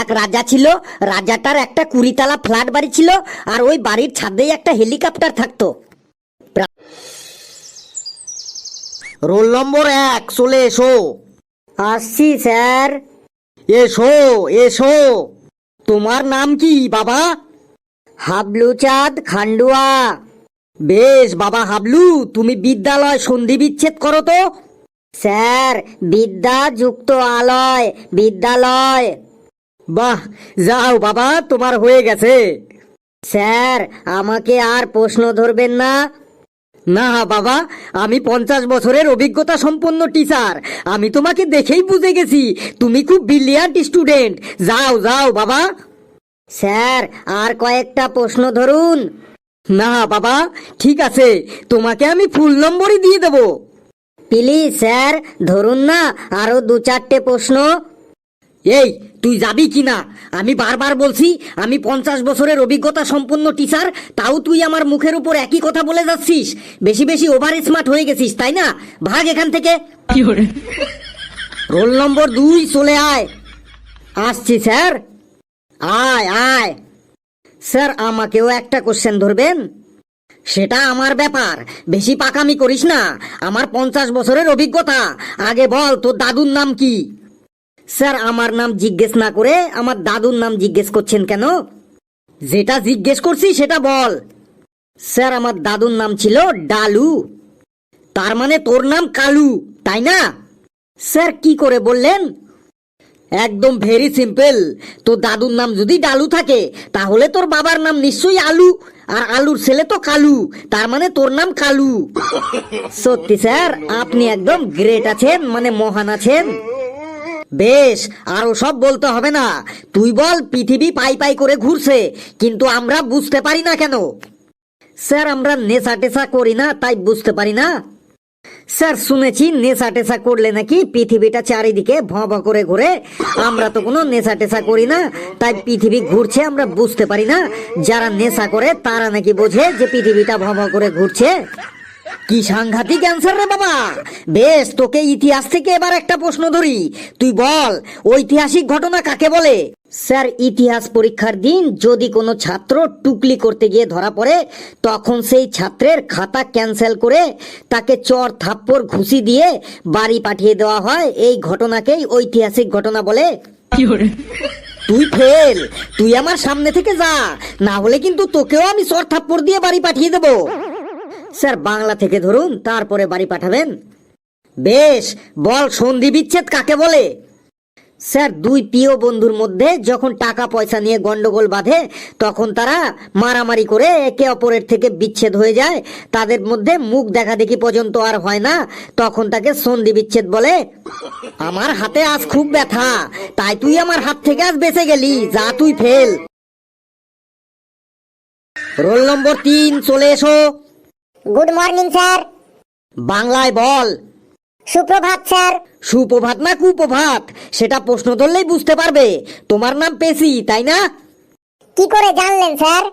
এক রাজা ছিল রাজাটার একটা কুড়িতলা ফ্ল্যাট বাড়ি ছিল আর ওই বাড়ির ছাদেই একটা হেলিকপ্টার থাকতো। রোল নম্বর এক চলে এসো। আসছি স্যার। এসো এসো। তোমার নাম কি বাবা? হাবলু চাঁদ খান্ডুয়া। বেশ বাবা হাবলু তুমি বিদ্যালয় সন্ধি বিচ্ছেদ করো তো। স্যার বিদ্যা যুক্ত আলয় বিদ্যালয়। বাহ, যাও বাবা, তোমার হয়ে গেছে। স্যার, আমাকে আর প্রশ্ন ধরবেন না। না বাবা, আমি পঞ্চাশ বছরের অভিজ্ঞতা সম্পন্ন টিচার। আমি তোমাকে দেখেই বুঝে গেছি, তুমি খুব ব্রিলিয়ান্ট স্টুডেন্ট যাও যাও বাবা। স্যার, আর কয়েকটা প্রশ্ন ধরুন। না বাবা, ঠিক আছে, তোমাকে আমি ফুল নম্বরই দিয়ে দেবো। প্লিজ স্যার, ধরুন না, আরও দু চারটে প্রশ্ন। এই তুই যাবি কি না? আমি বারবার বলছি আমি পঞ্চাশ বছরের অভিজ্ঞতা সম্পন্ন টিচার তাও তুই আমার মুখের উপর একই কথা বলে যাচ্ছিস। বেশি বেশি ওভার স্মার্ট হয়ে গেছিস তাই না? ভাগ এখান থেকে। রোল নম্বর দুই চলে আয়। আসছি স্যার আয় আয়। স্যার আমাকেও একটা কোশ্চেন ধরবেন? সেটা আমার ব্যাপার। বেশি পাকামি করিস না। আমার পঞ্চাশ বছরের অভিজ্ঞতা। আগে বল তোর দাদুর নাম কি? স্যার, আমার নাম জিজ্ঞেস না করে আমার দাদুর নাম জিজ্ঞেস করছেন কেন? যেটা জিজ্ঞেস করছি সেটা বল। স্যার, আমার দাদুর নাম ছিল ডালু। তার মানে তোর নাম কালু, তাই না? স্যার, কি করে বললেন? একদম ভেরি সিম্পল তোর দাদুর নাম যদি ডালু থাকে, তাহলে তোর বাবার নাম নিশ্চয়ই আলু, আর আলুর ছেলে তো কালু, তার মানে তোর নাম কালু। সত্যি, স্যার, আপনি একদম গ্রেট আছেন মানে মহান আছেন। বেশ, আরও সব বলতে হবে না। তুই বল, পৃথিবী পাই পাই করে ঘুরছে, কিন্তু আমরা বুঝতে পারি না কেন? স্যার, আমরা নেশা টেশা করি না, তাই বুঝতে পারি না। স্যার, শুনেছি নেশা টেশা করলে নাকি পৃথিবীটা চারিদিকে ভ ভ করে ঘুরে। আমরা তো কোনো নেশা টেশা করি না, তাই পৃথিবী ঘুরছে, আমরা বুঝতে পারি না। যারা নেশা করে, তারা নাকি বোঝে যে পৃথিবীটা ভ ভ করে ঘুরছে। কি সাংঘাতিক অ্যান্সার রে বাবা। বেশ তোকে ইতিহাস থেকে এবার একটা প্রশ্ন ধরি। তুই বল ঐতিহাসিক ঘটনা কাকে বলে? স্যার ইতিহাস পরীক্ষার দিন যদি কোনো ছাত্র টুকলি করতে গিয়ে ধরা পড়ে তখন সেই ছাত্রের খাতা ক্যান্সেল করে তাকে চর থাপ্পড় ঘুষি দিয়ে বাড়ি পাঠিয়ে দেওয়া হয়। এই ঘটনাকেই ঐতিহাসিক ঘটনা বলে? তুই ফেল তুই আমার সামনে থেকে যা না হলে কিন্তু তোকেও আমি চর থাপ্পড় দিয়ে বাড়ি পাঠিয়ে দেবো। স্যার, বাংলা থেকে ধরুন, তারপরে বাড়ি পাঠাবেন। বেশ, বল সন্ধি বিচ্ছেদ কাকে বলে? স্যার, দুই প্রিয় বন্ধুর মধ্যে যখন টাকা পয়সা নিয়ে গন্ডগোল বাঁধে, তখন তারা মারামারি করে একে অপরের থেকে বিচ্ছেদ হয়ে যায়। তাদের মধ্যে মুখ দেখা দেখি পর্যন্ত আর হয় না। তখন তাকে সন্ধি বিচ্ছেদ বলে, আমার হাতে আজ খুব ব্যথা, তাই তুই আমার হাত থেকে আজ বেঁচে গেলি, যা তুই ফেল। রোল নম্বর তিন, চলে এসো। গুড মর্নিং স্যার বাংলায় বল সুপ্রভাত স্যার সুপ্রভাত না কুপ্রভাত সেটা প্রশ্ন ধরলেই বুঝতে পারবে তোমার নাম পেশি তাই না কি করে জানলেন স্যার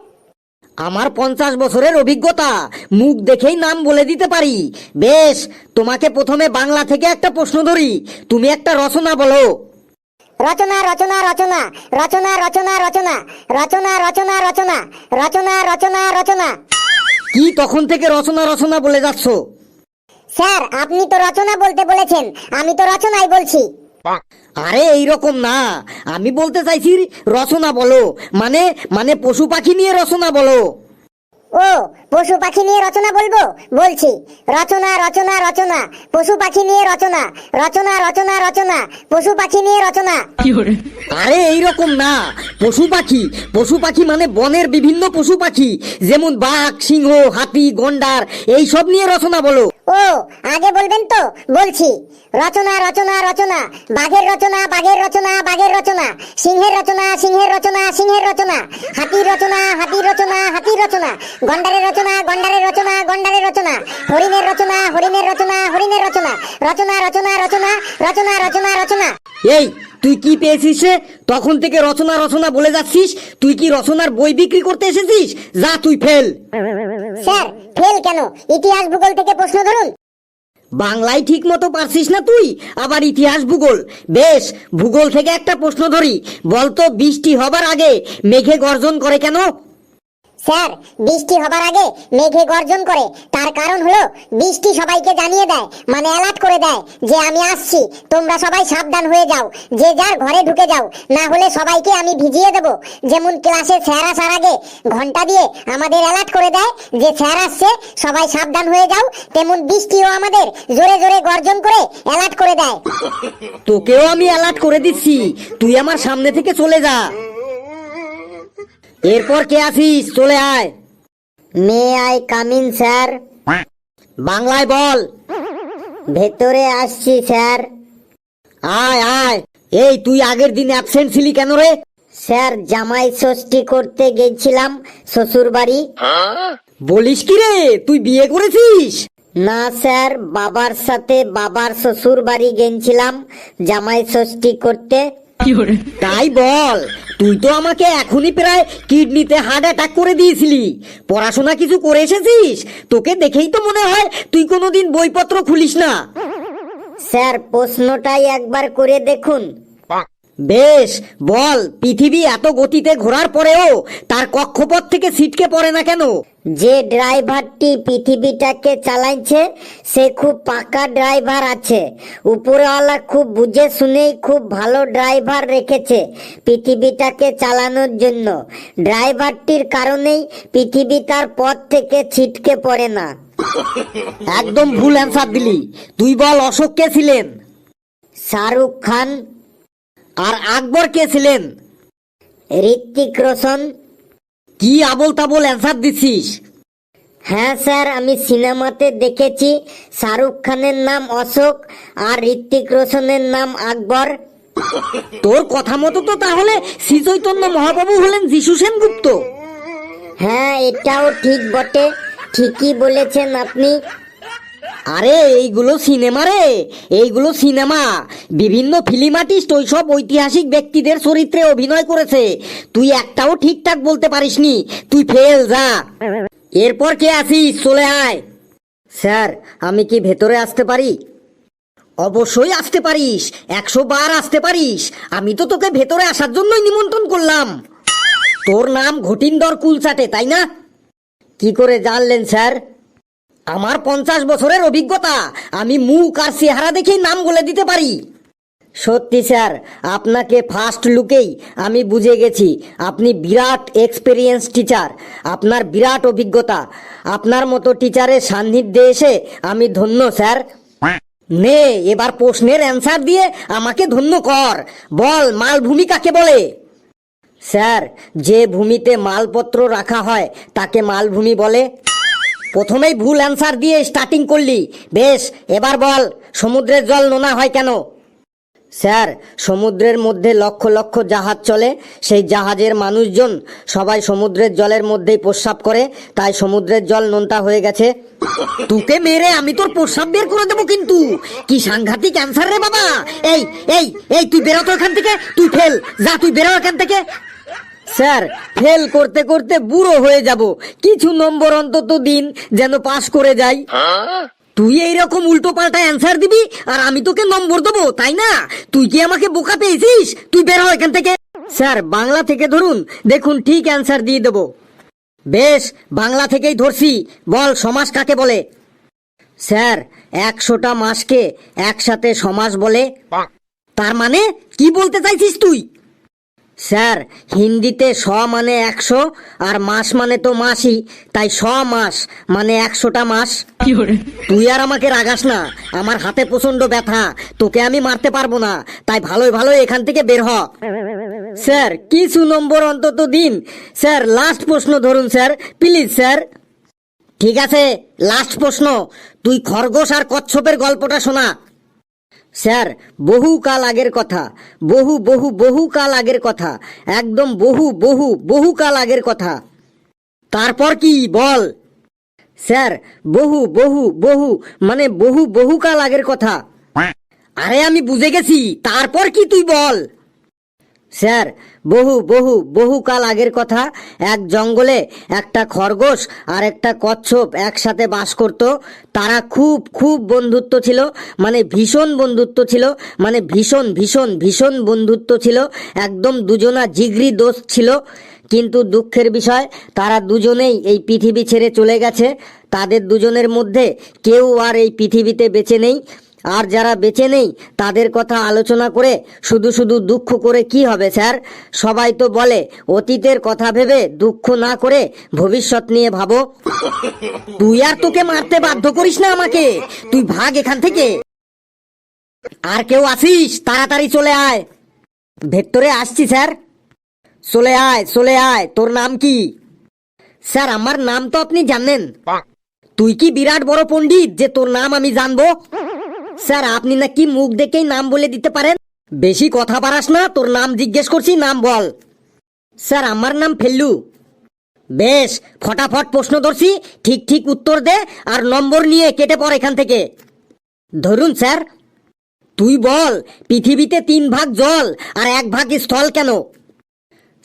আমার পঞ্চাশ বছরের অভিজ্ঞতা মুখ দেখেই নাম বলে দিতে পারি বেশ তোমাকে প্রথমে বাংলা থেকে একটা প্রশ্ন ধরি তুমি একটা রচনা বলো রচনা রচনা রচনা রচনা রচনা রচনা রচনা রচনা রচনা রচনা রচনা রচনা কি তখন থেকে রচনা রচনা বলে যাচ্ছ? স্যার আপনি তো রচনা বলতে বলেছেন আমি তো রচনাই বলছি। আরে এই রকম না। আমি বলতে চাইছি রচনা বলো মানে মানে পশু পাখি নিয়ে রচনা বলো। ও পশু পাখি নিয়ে রচনা বলব? বলছি। রচনা রচনা রচনা। পশু পাখি নিয়ে রচনা। রচনা রচনা রচনা। পশু পাখি নিয়ে রচনা। আরে এইরকম না। পশু পাখি। পশু পাখি মানে বনের বিভিন্ন পশু পাখি। যেমন বাঘ সিংহ হাতি গন্ডার এই সব নিয়ে রচনা বলো। ও, আগে বলবেন তো, বলছি। রচনা রচনা রচনা, বাঘের রচনা বাঘের রচনা বাঘের রচনা, সিংহের রচনা সিংহের রচনা সিংহের রচনা, হাতির রচনা হাতির রচনা হাতির রচনা, গন্ডারের রচনা গন্ডারের রচনা গন্ডারের রচনা, হরিণের রচনা হরিণের রচনা হরিণের রচনা রচনা রচনা রচনা রচনা রচনা। রচনা এই তুই কি পেয়েছিস রে? তখন থেকে রচনা রচনা বলে যাচ্ছিস তুই কি রচনার বই বিক্রি করতে এসেছিস? যা তুই ফেল। স্যার ফেল কেন? ইতিহাস ভূগোল থেকে প্রশ্ন ধরুন। বাংলায় ঠিক মতো পারছিস না তুই আবার ইতিহাস ভূগোল। বেশ ভূগোল থেকে একটা প্রশ্ন ধরি। বলতো বৃষ্টি হবার আগে মেঘে গর্জন করে কেন? স্যার, বৃষ্টি হবার আগে মেঘে গর্জন করে। তার কারণ হলো, বৃষ্টি সবাইকে জানিয়ে দেয় মানে অ্যালার্ট করে দেয় যে আমি আসছি, তোমরা সবাই সাবধান হয়ে যাও, যে যার ঘরে ঢুকে যাও, না হলে সবাইকে আমি ভিজিয়ে দেব। যেমন ক্লাসে স্যার আসার আগে ঘণ্টা দিয়ে আমাদের অ্যালার্ট করে দেয় যে স্যার আসছে, সবাই সাবধান হয়ে যাও, তেমন বৃষ্টিও আমাদের জোরে জোরে গর্জন করে অ্যালার্ট করে দেয়। তোকেও আমি অ্যালার্ট করে দিচ্ছি। তুই আমার সামনে থেকে চলে যা। এরপর কে আসিস চলে আয়। May I come in sir. বাংলায় বল। ভেতরে আসছি স্যার। আয় আয়। এই তুই আগের দিন অ্যাবসেন্ট ছিলি কেন রে? স্যার জামাই ষষ্ঠী করতে গেছিলাম শ্বশুর বাড়ি বলিস কি রে? তুই বিয়ে করেছিস? না স্যার বাবার সাথে বাবার শ্বশুর বাড়ি গেছিলাম জামাই ষষ্ঠী করতে। তাই বল তুই তো আমাকে এখনই প্রায় কিডনিতে হার্ট অ্যাটাক করে দিয়েছিলি। পড়াশোনা কিছু করে এসেছিস? তোকে দেখেই তো মনে হয় তুই কোনোদিন বইপত্র খুলিস না। স্যার প্রশ্নটাই একবার করে দেখুন। বেশ বল পৃথিবী এত গতিতে ঘোরার পরেও তার কক্ষপথ থেকে ছিটকে পড়ে না কেন? যে ড্রাইভারটি পৃথিবীটাকে চালাইছে সে খুব পাকা ড্রাইভার আছে। উপরওয়ালা খুব বুঝে শুনেই খুব ভালো ড্রাইভার রেখেছে পৃথিবীটাকে চালানোর জন্য। ড্রাইভারটির কারণেই পৃথিবী তার পথ থেকে ছিটকে পড়ে না। একদম ভুল অ্যান্সার দিলি। তুই বল অশোক কে ছিলেন। শাহরুখ খান আর আকবর কে ছিলেন? ঋত্বিক রোশন। কি আবল তাবল অ্যান্সার দিছিস হ্যাঁ স্যার আমি সিনেমাতে দেখেছি শাহরুখ খানের নাম অশোক আর ঋত্বিক রোশনের নাম আকবর। তোর কথা মতো তো তাহলে শ্রী চৈতন্য মহাপ্রভু হলেন যিশু সেনগুপ্ত। হ্যাঁ এটাও ঠিক বটে। ঠিকই বলেছেন আপনি। আরে, এইগুলো সিনেমা রে। এইগুলো সিনেমা। বিভিন্ন ফিল্ম আর্টিস্ট ওইসব ঐতিহাসিক ব্যক্তিদের চরিত্রে অভিনয় করেছে। তুই একটাও ঠিকঠাক বলতে পারিসনি। তুই ফেল যা। এরপর কে আসিস চলে আয়। স্যার, আমি কি ভেতরে আসতে পারি? অবশ্যই আসতে পারিস। একশো বার আসতে পারিস। আমি তো তোকে ভেতরে আসার জন্যই নিমন্ত্রণ করলাম। তোর নাম ঘটিন্দর কুলচাটে তাই না? কি করে জানলেন, স্যার? আমার পঞ্চাশ বছরের অভিজ্ঞতা। আমি মুখ আর চেহারা দেখেই নাম বলে দিতে পারি। সত্যি, স্যার, আপনাকে ফার্স্ট লুকেই আমি বুঝে গেছি। আপনি বিরাট এক্সপেরিয়েন্স টিচার আপনার বিরাট অভিজ্ঞতা। আপনার মতো টিচারের সান্নিধ্যে এসে আমি ধন্য, স্যার। নে, এবার প্রশ্নের অ্যান্সার দিয়ে আমাকে ধন্য কর। বল মালভূমি কাকে বলে? স্যার, যে ভূমিতে মালপত্র রাখা হয়, তাকে মালভূমি বলে। প্রথমেই ভুল অ্যান্সার দিয়ে স্টার্টিং করলি। বেশ, এবার বল, সমুদ্রের জল নোনা হয় কেন? স্যার, সমুদ্রের মধ্যে লক্ষ লক্ষ জাহাজ চলে, সেই জাহাজের মানুষজন সবাই সমুদ্রের জলের মধ্যেই প্রস্রাব করে, তাই সমুদ্রের জল নোনতা হয়ে গেছে। তোকে মেরে আমি তোর প্রস্রাব বের করে দেবো কিন্তু। কি সাংঘাতিক অ্যান্সার রে বাবা! এই এই এই, তুই বেরো তো এখান থেকে, তুই ফেল, যা, তুই বেরো এখান থেকে। স্যার ফেল করতে করতে বুড়ো হয়ে যাব। কিছু নম্বর অন্তত দিন যেন পাস করে যাই। তুই এইরকম উল্টো পাল্টা অ্যান্সার দিবি আর আমি তোকে নম্বর দেবো তাই না? তুই কি আমাকে বোকা পেয়েছিস? তুই বের এখান থেকে। স্যার বাংলা থেকে ধরুন। দেখুন ঠিক অ্যান্সার দিয়ে দেবো। বেশ বাংলা থেকেই ধরছি। বল সমাস কাকে বলে? স্যার একশোটা মাসকে একসাথে সমাস বলে। তার মানে কি বলতে চাইছিস তুই? স্যার হিন্দিতে শ মানে একশো আর মাস মানে তো মাসই তাই স মাস মানে একশোটা মাস। তুই আর আমাকে রাগাস না আমার হাতে প্রচণ্ড ব্যথা তোকে আমি মারতে পারব না তাই ভালোই ভালোই এখান থেকে বের হ। স্যার কিছু নম্বর অন্তত দিন। স্যার লাস্ট প্রশ্ন ধরুন স্যার প্লিজ স্যার। ঠিক আছে লাস্ট প্রশ্ন। তুই খরগোশ আর কচ্ছপের গল্পটা শোনা। স্যার বহু কাল আগের কথা। বহু বহু বহু কাল আগের কথা। একদম বহু বহু বহু কাল আগের কথা। তারপর কি? বল। স্যার বহু বহু বহু মানে বহু বহু কাল আগের কথা। আরে আমি বুঝে গেছি। তারপর কি তুই বল? স্যার, বহু বহু বহু কাল আগের কথা। এক জঙ্গলে একটা খরগোশ আর একটা কচ্ছপ একসাথে বাস করত। তারা খুব খুব বন্ধুত্ব ছিল মানে ভীষণ বন্ধুত্ব ছিল মানে ভীষণ ভীষণ ভীষণ বন্ধুত্ব ছিল। একদম দুজনা জিগরি দোষ ছিল। কিন্তু দুঃখের বিষয়, তারা দুজনেই এই পৃথিবী ছেড়ে চলে গেছে। তাদের দুজনের মধ্যে কেউ আর এই পৃথিবীতে বেঁচে নেই। আর যারা বেঁচে নেই তাদের কথা আলোচনা করে শুধু শুধু দুঃখ করে কি হবে স্যার? সবাই তো বলে অতীতের কথা ভেবে দুঃখ না করে ভবিষ্যৎ নিয়ে ভাবো। তুই আর তোকে মারতে বাধ্য করিস না আমাকে। তুই ভাগ এখান থেকে। আর কেউ আসিস তাড়াতাড়ি চলে আয়। ভেতরে আসছি স্যার। চলে আয় চলে আয়। তোর নাম কি? স্যার আমার নাম তো আপনি জানেন। তুই কি বিরাট বড় পণ্ডিত যে তোর নাম আমি জানব? স্যার, আপনি নাকি মুখ দেখেই নাম বলে দিতে পারেন? বেশি কথা পারাস না, তোর নাম জিজ্ঞেস করছি, নাম বল। স্যার, আমার নাম ফেল্লু। বেশ, ফটাফট প্রশ্ন ধরছি, ঠিক ঠিক উত্তর দে, আর নম্বর নিয়ে কেটে পড় এখান থেকে। ধরুন, স্যার। তুই বল, পৃথিবীতে তিন ভাগ জল আর এক ভাগ স্থল কেন?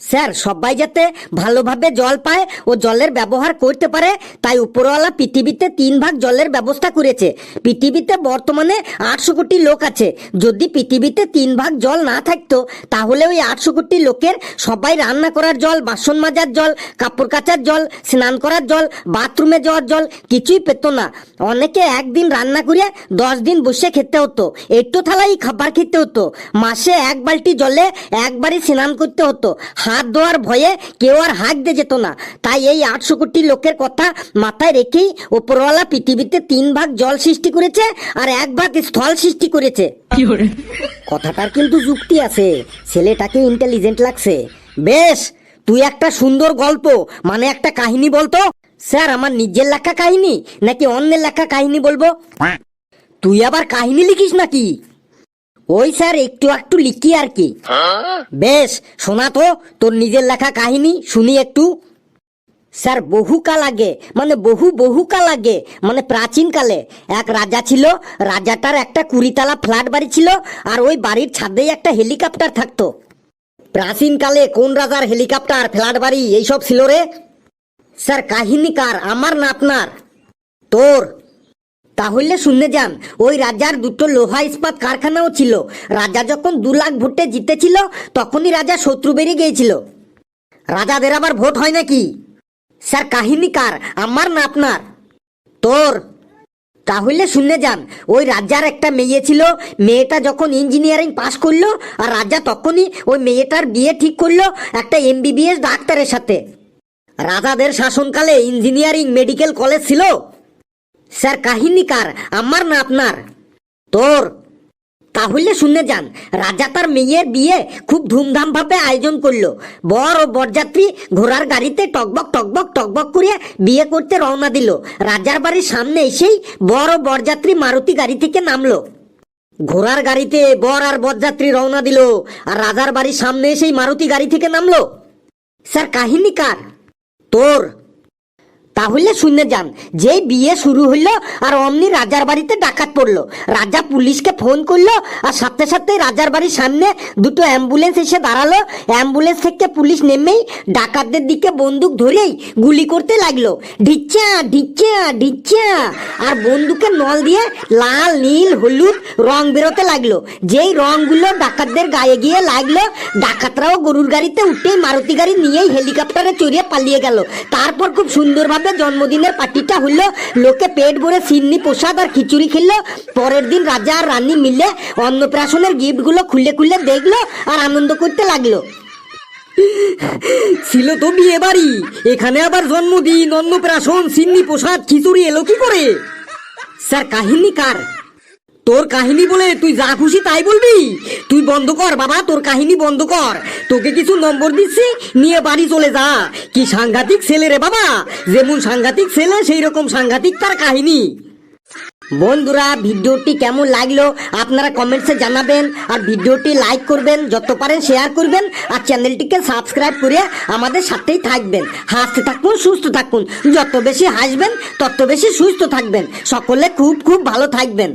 স্যার, সবাই যাতে ভালোভাবে জল পায় ও জলের ব্যবহার করতে পারে, তাই উপরওয়ালা পৃথিবীতে তিন ভাগ জলের ব্যবস্থা করেছে। পৃথিবীতে বর্তমানে আটশো কোটি লোক আছে। যদি পৃথিবীতে তিন ভাগ জল না থাকতো, তাহলে ওই আটশো কোটি লোকের সবাই রান্না করার জল, বাসন মাজার জল, কাপড় কাচার জল, স্নান করার জল, বাথরুমে যাওয়ার জল কিছুই পেত না। অনেকে একদিন রান্না করে দশ দিন বসে খেতে হতো। একটু থালাই খাবার খেতে হতো। মাসে এক বালতি জলে একবারই স্নান করতে হতো। হাত ধোয়ার ভয়ে কেউ আর হাত দিয়ে যেত না। তাই এই আটশো কোটি লোকের কথা মাথায় রেখেই ওপরওয়ালা পৃথিবীতে তিন ভাগ জল সৃষ্টি করেছে আর এক ভাগ স্থল সৃষ্টি করেছে। কথাটার কিন্তু যুক্তি আছে। ছেলেটাকে ইন্টেলিজেন্ট লাগছে। বেশ তুই একটা সুন্দর গল্প মানে একটা কাহিনী বলতো? স্যার আমার নিজের লেখা কাহিনী নাকি অন্যের লেখা কাহিনী বলব? তুই আবার কাহিনী লিখিস নাকি? ওই স্যার, একটু একটু লিখি আর কি। বেশ, শোনা তো, তোর নিজের লেখা কাহিনী, শুনি একটু। স্যার বহুকাল আগে মানে বহু বহুকাল আগে মানে প্রাচীন কালে, এক রাজা ছিল, রাজাটার একটা কুড়িতলা ফ্ল্যাট বাড়ি ছিল, আর ওই বাড়ির ছাদেই একটা হেলিকপ্টার থাকতো। প্রাচীন কালে কোন রাজার হেলিকপ্টার, ফ্ল্যাট বাড়ি, এইসব ছিল রে? স্যার, কাহিনীকার, আমার না আপনার। তোর তাহলে শুনে যান, ওই রাজার দুটো লোহা ইস্পাত কারখানাও ছিল। রাজা যখন দু লাখ ভোটে জিতেছিল, তখনই রাজা শত্রু বেরিয়ে গিয়েছিল। রাজাদের আবার ভোট হয় নাকি? স্যার, কাহিনী কার? আমার না আপনার? তোর? তাহলে শুনে যান, ওই রাজার একটা মেয়ে ছিল, মেয়েটা যখন ইঞ্জিনিয়ারিং পাশ করল, আর রাজা তখনই ওই মেয়েটার বিয়ে ঠিক করল একটা এমবিবিএস ডাক্তারের সাথে। রাজাদের শাসনকালে ইঞ্জিনিয়ারিং মেডিকেল কলেজ ছিল? স্যার কাহিনীকার আমার না আপনার। তোর। তাহলে শুনে যান, রাজা তার মেয়ের বিয়ে খুব ধুমধাম ভাবে আয়োজন করল। বর ও বরযাত্রী ঘোড়ার গাড়িতে টকবক টকবক টকবক করে বিয়ে করতে রওনা দিল। রাজার বাড়ির সামনে এসেই বর ও বরযাত্রী মারুতি গাড়ি থেকে নামলো। ঘোড়ার গাড়িতে বর আর বরযাত্রী রওনা দিল আর রাজার বাড়ির সামনে এসেই মারুতি গাড়ি থেকে নামলো। স্যার কাহিনীকার তোর। তাহলে শুনে যান, যে বিয়ে শুরু হইল আর অমনি রাজার বাড়িতে ডাকাত পড়ল। রাজা পুলিশকে ফোন করল আর সাথে সাথে রাজার বাড়ির সামনে দুটো অ্যাম্বুলেন্স এসে দাঁড়াল। অ্যাম্বুলেন্স থেকে পুলিশ নেমেই ডাকাতদের দিকে বন্দুক ধরেই গুলি করতে লাগল। ঢিচ্চা ঢিচ্চা ঢিচ্চা। আর বন্দুকের নল দিয়ে লাল, নীল, হলুদ রং বেরোতে লাগল। যেই রংগুলো ডাকাতদের গায়ে গিয়ে লাগল, ডাকাতরাও গরুর গাড়িতে উঠেই মারুতি গাড়ি নিয়েই হেলিকপ্টারে চড়িয়ে পালিয়ে গেল। তারপর খুব সুন্দরভাবে জন্মদিনের পার্টিটা হলো লোকে পেট ভরে সিন্নি প্রসাদ আর খিচুড়ি খেললো পরের দিন রাজা আর রানী মিলে অন্নপ্রাশনের গিফটগুলো খুলে খুলে দেখল আর আনন্দ করতে লাগল। ছিল তো বিয়ে বাড়ি এখানে আবার জন্মদিন, অন্নপ্রাশন, সিন্নি প্রসাদ, খিচুড়ি এলো কি করে? স্যার, কাহিনী কার? তোর কাহিনী বলে তুই যা খুশি তাই বলবি? তুই বন্ধ কর, বাবা, তোর কাহিনী বন্ধ কর। তোকে কিছু নম্বর দিচ্ছি, নিয়ে বাড়ি চলে যা। কি সাংঘাতিক ছেলে রে বাবা? যেমন সাংঘাতিক ছেলে, সেই রকম সাংঘাতিক তার কাহিনী। বন্ধুরা, ভিডিওটি কেমন লাগল আপনারা কমেন্টসে জানাবেন আর ভিডিওটি লাইক করবেন, যত পারেন শেয়ার করবেন আর চ্যানেলটিকে সাবস্ক্রাইব করে আমাদের সাথেই থাকবেন। হাসতে থাকুন, সুস্থ থাকুন। যত বেশি হাসবেন, তত বেশি সুস্থ থাকবেন। সকলে খুব খুব ভালো থাকবেন।